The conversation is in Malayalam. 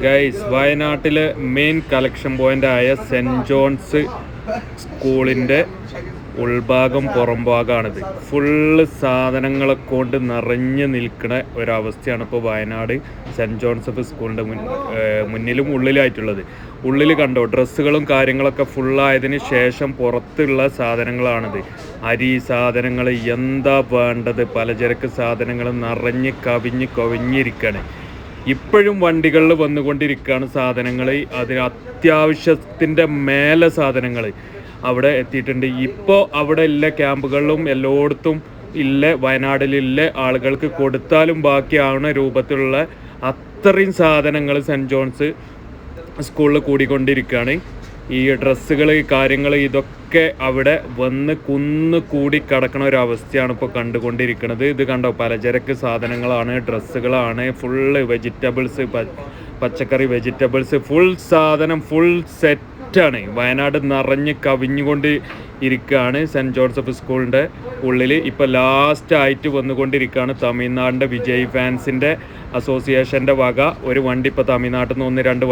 ഗൈസ് വയനാട്ടിലെ മെയിൻ കളക്ഷൻ പോയിന്റ് ആയ സെന്റ് ജോൺസ് സ്കൂളിന്റെ ഉൾഭാഗം പുറംഭാഗമാണിത് ഫുള്ള് സാധനങ്ങളെ കൊണ്ട് നിറഞ്ഞു നിൽക്കുന്ന ഒരവസ്ഥയാണ് ഇപ്പോൾ വയനാട് സെന്റ് ജോൺസഫ് സ്കൂളിന്റെ മുൻ മുന്നിലും ഉള്ളിലായിട്ടുള്ളത്. ഉള്ളിൽ കണ്ടോ ഡ്രസ്സുകളും കാര്യങ്ങളൊക്കെ ഫുള്ളായതിന് ശേഷം പുറത്തുള്ള സാധനങ്ങളാണിത്. അരി സാധനങ്ങൾ എന്താ വേണ്ടത്? പലചരക്ക് സാധനങ്ങൾ നിറഞ്ഞ് കവിഞ്ഞ് കവിഞ്ഞിരിക്കുകയാണ് ഇപ്പോഴും വണ്ടികളിൽ വന്നുകൊണ്ടിരിക്കുകയാണ് സാധനങ്ങൾ. അതിന് അത്യാവശ്യത്തിന്റെ മേലെ സാധനങ്ങൾ അവിടെ എത്തിയിട്ടുണ്ട്. ഇപ്പോൾ അവിടെ ഇല്ല ക്യാമ്പുകളിലും എല്ലായിടത്തും ഇല്ല വയനാടിലില്ല ആളുകൾക്ക് കൊടുത്താലും ബാക്കിയാവുന്ന രൂപത്തിലുള്ള അത്രയും സാധനങ്ങൾ സെന്റ് ജോൺസ് സ്കൂളിൽ കൂടിക്കൊണ്ടിരിക്കുകയാണ്. ഈ ഡ്രസ്സുകൾ കാര്യങ്ങൾ ഇതൊക്കെ അവിടെ വന്ന് കുന്ന് കൂടി കിടക്കുന്ന ഒരു അവസ്ഥയാണ് ഇപ്പോൾ കണ്ടുകൊണ്ടിരിക്കുന്നത്. ഇത് കണ്ടോ? പലചരക്ക് സാധനങ്ങളാണ് ഡ്രസ്സുകളാണ് ഫുള്ള് വെജിറ്റബിൾസ് പച്ചക്കറി വെജിറ്റബിൾസ് ഫുൾ സാധനം ഫുൾ സെറ്റാണ് വയനാട് നിറഞ്ഞ് കവിഞ്ഞുകൊണ്ട് ഇരിക്കുകയാണ് സെന്റ് ജോസഫ് സ്കൂളിന്റെ ഉള്ളിൽ. ഇപ്പോൾ ലാസ്റ്റ് ആയിട്ട് വന്നുകൊണ്ടിരിക്കുകയാണ് തമിഴ്നാടിന്റെ വിജയ് ഫാൻസിന്റെ അസോസിയേഷന്റെ വക. ഒരു വണ്ടി ഇപ്പോൾ തമിഴ്നാട്ടിൽ നിന്ന് ഒന്ന് രണ്ട്